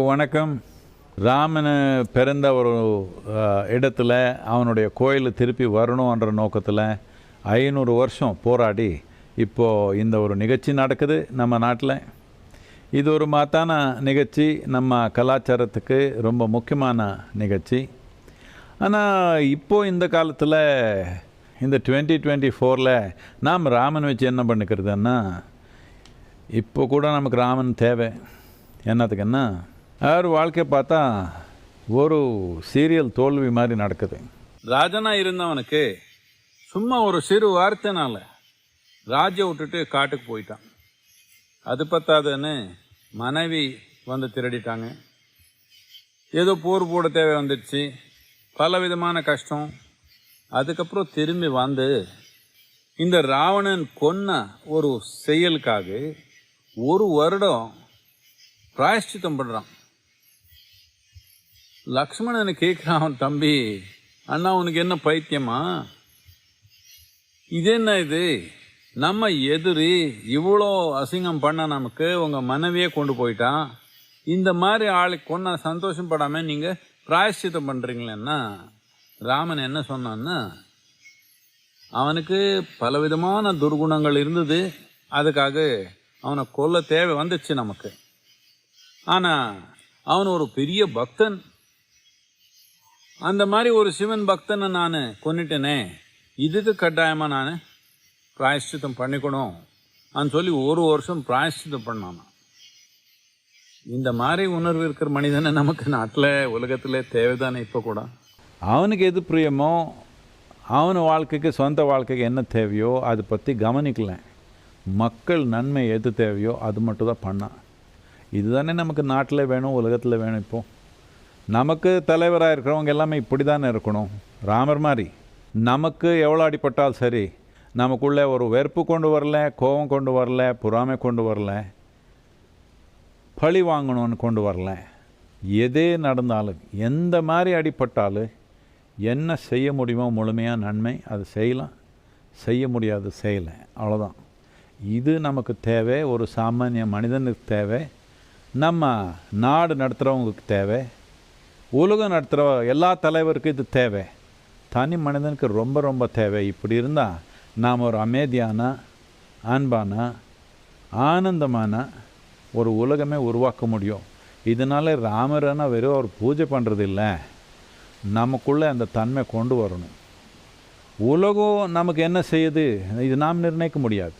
வணக்கம். ராமன் பிறந்த ஒரு இடத்துல அவனுடைய கோயில் திருப்பி வரணுன்ற நோக்கத்தில் ஐநூறு வருஷம் போராடி இப்போது இந்த ஒரு நிகழ்ச்சி நடக்குது நம்ம நாட்டில். இது ஒரு மாத்தான நிகழ்ச்சி நம்ம கலாச்சாரத்துக்கு ரொம்ப முக்கியமான நிகழ்ச்சி. ஆனால் இப்போது இந்த காலத்தில் இந்த டுவெண்ட்டி டுவெண்ட்டி ஃபோரில் நாம் ராமன் வச்சு என்ன பண்ணிக்கிறதுன்னா இப்போ கூட நமக்கு ராமன் தேவை. என்னத்துக்குன்னா அவர் வாழ்க்கை பார்த்தா ஒரு சீரியல் தோல்வி மாதிரி நடக்குது. ராஜனா இருந்தவனுக்கு சும்மா ஒரு சிறு வார்த்தைனால ராஜ விட்டுட்டு காட்டுக்கு போயிட்டான். அது பத்தாதுன்னு மனைவி வந்து திருடிட்டாங்க. ஏதோ போர் போட தேவை வந்துடுச்சு. பல விதமான கஷ்டம். அதுக்கப்புறம் திரும்பி வந்து இந்த ராவணன் கொன்ன ஒரு செயலுக்காக ஒரு வருடம் பிராயஷ்டித்தம் பண்ணுறான் லக்ஷ்மணனை கேட்குறான் அவன் தம்பி அண்ணா உனக்கு என்ன பைத்தியமா? இது என்ன இது? நம்ம எதிரி இவ்வளோ அசிங்கம் பண்ண நமக்கு உங்கள் மனைவியே கொண்டு போயிட்டான். இந்த மாதிரி ஆளுக்கு கொன்ன சந்தோஷப்படாமல் நீங்கள் பிராயஷ்சித்தம் பண்ணுறீங்களேன்னா ராமன் என்ன சொன்னான்னா அவனுக்கு பலவிதமான துர்குணங்கள் இருந்தது. அதுக்காக அவனை கொல்ல தேவை வந்துச்சு நமக்கு. ஆனால் அவன் ஒரு பெரிய பக்தன். அந்த மாதிரி ஒரு சிவன் பக்தனை நான் கொண்டுட்டேனே இதுக்கு கட்டாயமாக நான் பிராயஷ்டித்தம் பண்ணிக்கணும் அன்னு சொல்லி ஒரு வருஷம் பிராயஷ்டித்தம் பண்ணானா இந்த மாதிரி உணர்வு இருக்கிற மனிதனை நமக்கு நாட்டில் உலகத்தில் தேவைதானே இப்போ கூட? அவனுக்கு எது பிரியமோ அவன் வாழ்க்கைக்கு சொந்த வாழ்க்கைக்கு என்ன தேவையோ அதை பற்றி கவனிக்கல. மக்கள் நன்மை எது தேவையோ அது மட்டும் தான் பண்ணான். இதுதானே நமக்கு நாட்டில் வேணும் உலகத்தில் வேணும் இப்போ. நமக்கு தலைவராக இருக்கிறவங்க எல்லாமே இப்படி தானே இருக்கணும்? ராமர் மாதிரி. நமக்கு எவ்வளோ அடிப்பட்டால் சரி நமக்குள்ளே ஒரு வெறுப்பு கொண்டு வரல கோபம் கொண்டு வரல பொறாமை கொண்டு வரல பழி வாங்கணும்னு கொண்டு வரல. எதே நடந்தாலும் எந்த மாதிரி அடிப்பட்டாலும் என்ன செய்ய முடியுமோ முழுமையாக நன்மை அது செய்யலாம். செய்ய முடியாது செய்யலை. அவ்வளோதான் இது நமக்கு தேவை ஒரு சாமானிய மனிதனுக்கு தேவை. நம்ம நாடு நடத்துகிறவங்களுக்கு தேவை. உலகம் நடத்துகிற எல்லா தலைவருக்கும் இது தேவை. தனி மனிதனுக்கு ரொம்ப ரொம்ப தேவை. இப்படி இருந்தால் நாம் ஒரு அமைதியான அன்பான ஆனந்தமான ஒரு உலகமே உருவாக்க முடியும். இதனால் ராமரனா வெறும் அவர் பூஜை பண்ணுறது இல்லை. நமக்குள்ளே அந்த தன்மை கொண்டு வரணும். உலகம் நமக்கு என்ன செய்யுது? இது நாம் நிர்ணயிக்க முடியாது.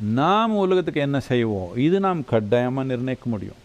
நாம் உலகத்துக்கு என்ன செய்வோம்? இது நாம் கட்டாயமாக நிர்ணயிக்க முடியும்.